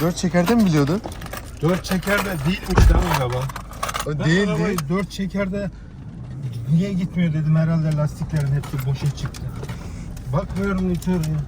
Dört çekerden mi biliyordun? Dört çeker de değilmiş lan araba. O Ben değildi. arabayı dört çekerde niye gitmiyor dedim herhalde lastiklerin hepsi boşa çıktı. Bakmıyorum nitör ya.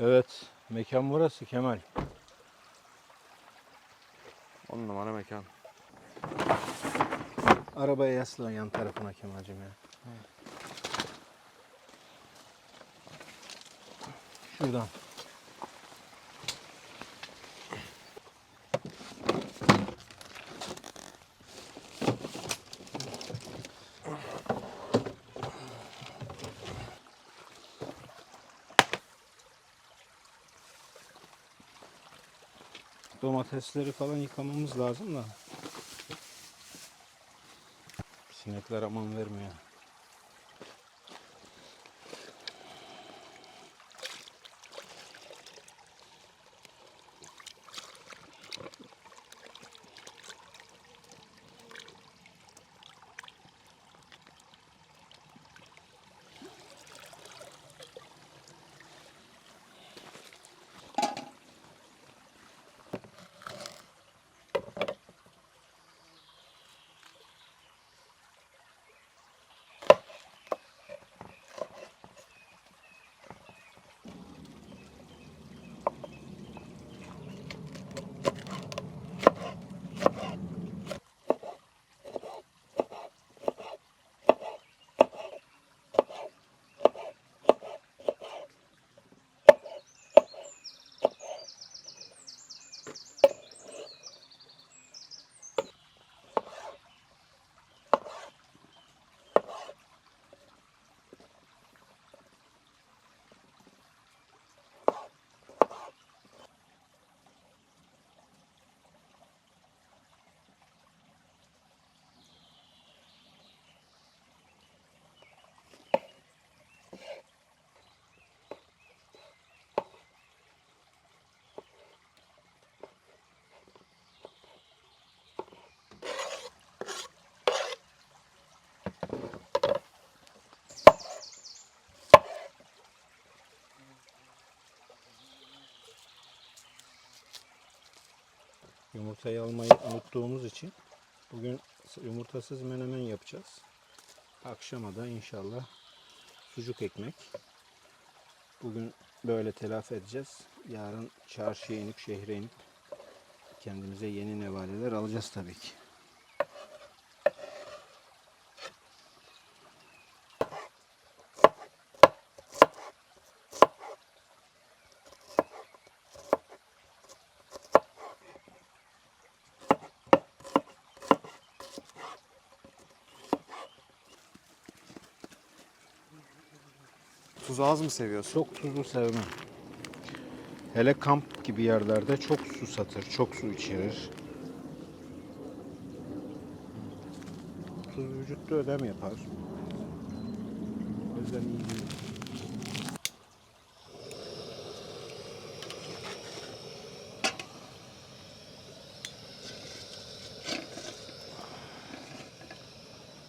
Evet, mekan burası Kemal. On numara mekan. Arabaya yaslan yan tarafına Kemal'cim ya. Şuradan. Domatesleri falan yıkamamız lazım da. Sinekler aman vermiyor. Yumurtayı almayı unuttuğumuz için bugün yumurtasız menemen yapacağız. Akşama da inşallah sucuk ekmek. Bugün böyle telafi edeceğiz. Yarın çarşıya inip şehre inip kendimize yeni nevaleler alacağız tabii ki. Tuzu az mı seviyorsun? Çok tuzlu sevmem. Hele kamp gibi yerlerde çok su satır, çok su içerir. Tuz vücutta ödem yapar. O yüzden iyi değil.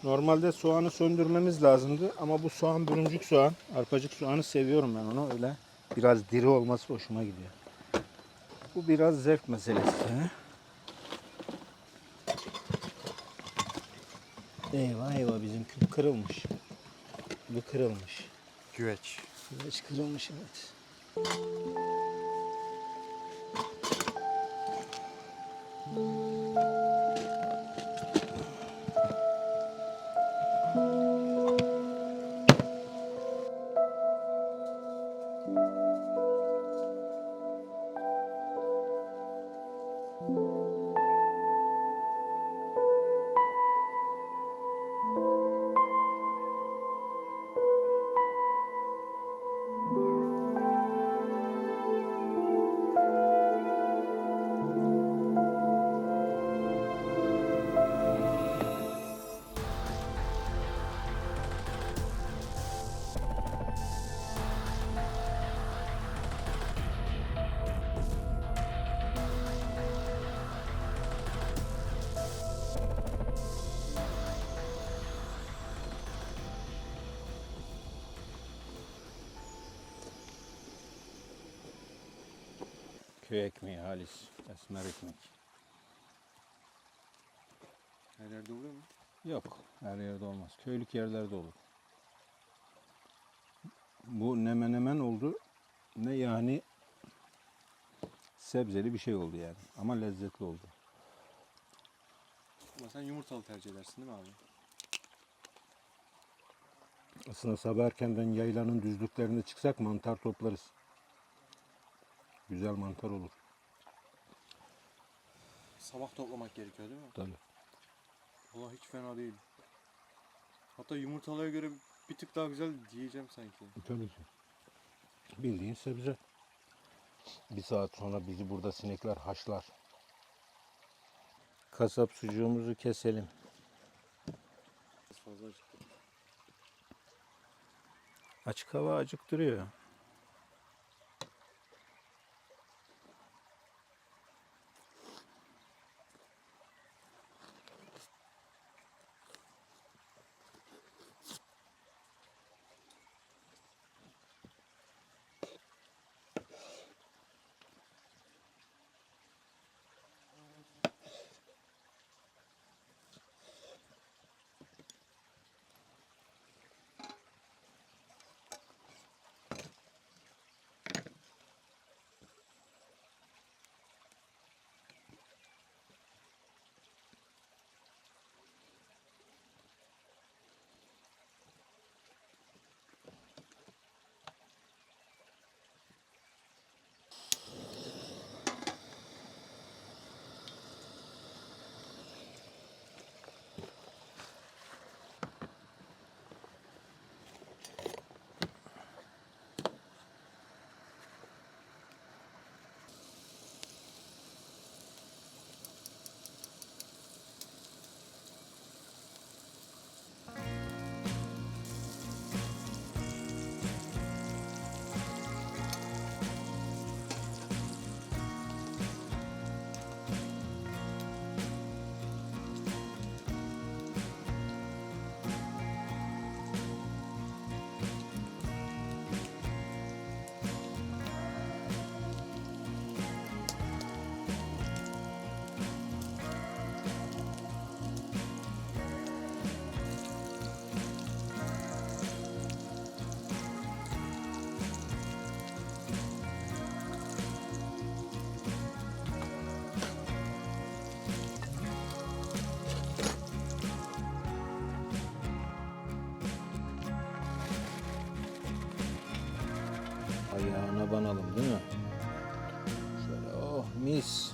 Normalde soğanı söndürmemiz lazımdı ama bu soğan buluncuk soğan. Arpacık soğanı seviyorum ben onu öyle. Biraz diri olması hoşuma gidiyor. Bu biraz zevk meselesi. Eyvah eyvah bizim küp kırılmış. Bu kırılmış. Güveç. Güveç kırılmış evet. Köy ekmeği halis. Esmer ekmek. Her yerde oluyor mu? Yok. Her yerde olmaz. Köylük yerlerde olur. Bu ne menemen oldu ne yani sebzeli bir şey oldu yani. Ama lezzetli oldu. Ama sen yumurtalı tercih edersin değil mi abi? Aslında sabah erkenden yaylanın düzlüklerine çıksak mantar toplarız. Güzel mantar olur. Sabah toplamak gerekiyor değil mi? Tabii. Valla hiç fena değil. Hatta yumurtalıya göre bir tık daha güzel diyeceğim sanki. Tabii ki. Bildiğin sebze. Bir saat sonra bizi burada sinekler haşlar. Kasap sucuğumuzu keselim. Fazla. Açık hava acıktırıyor. Ayağına banalım değil mi? Şöyle oh mis.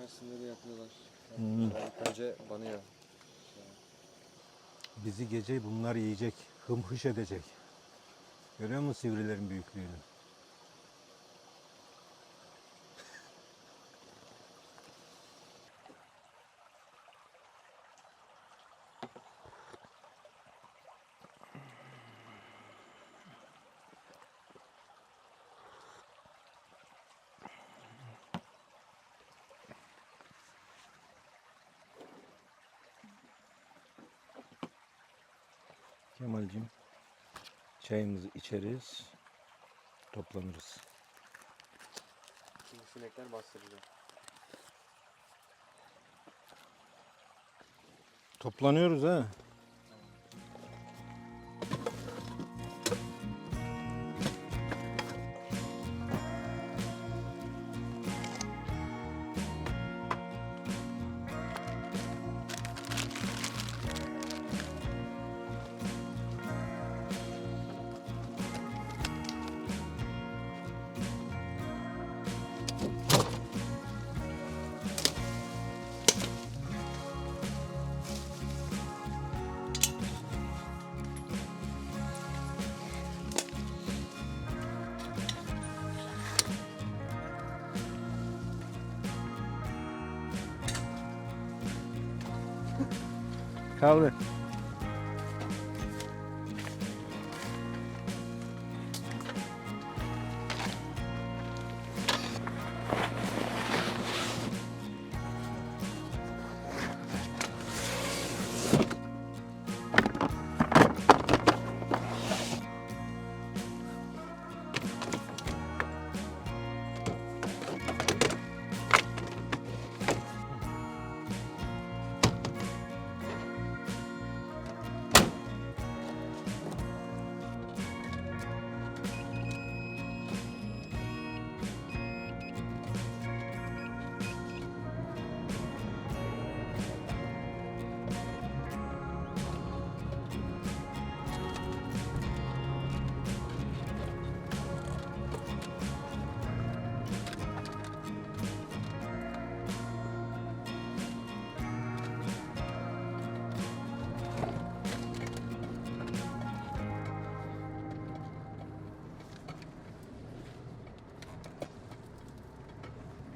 Mersin'de de yapıyorlar. Hmm. Önce banıyor. Bizi gece bunlar yiyecek. Hımhış edecek. Görüyor musun sivrilerin büyüklüğünü? Kemal'cim çayımızı içeriz, toplanırız. Şimdi sinekler bastıracak. Toplanıyoruz ha. Howdy.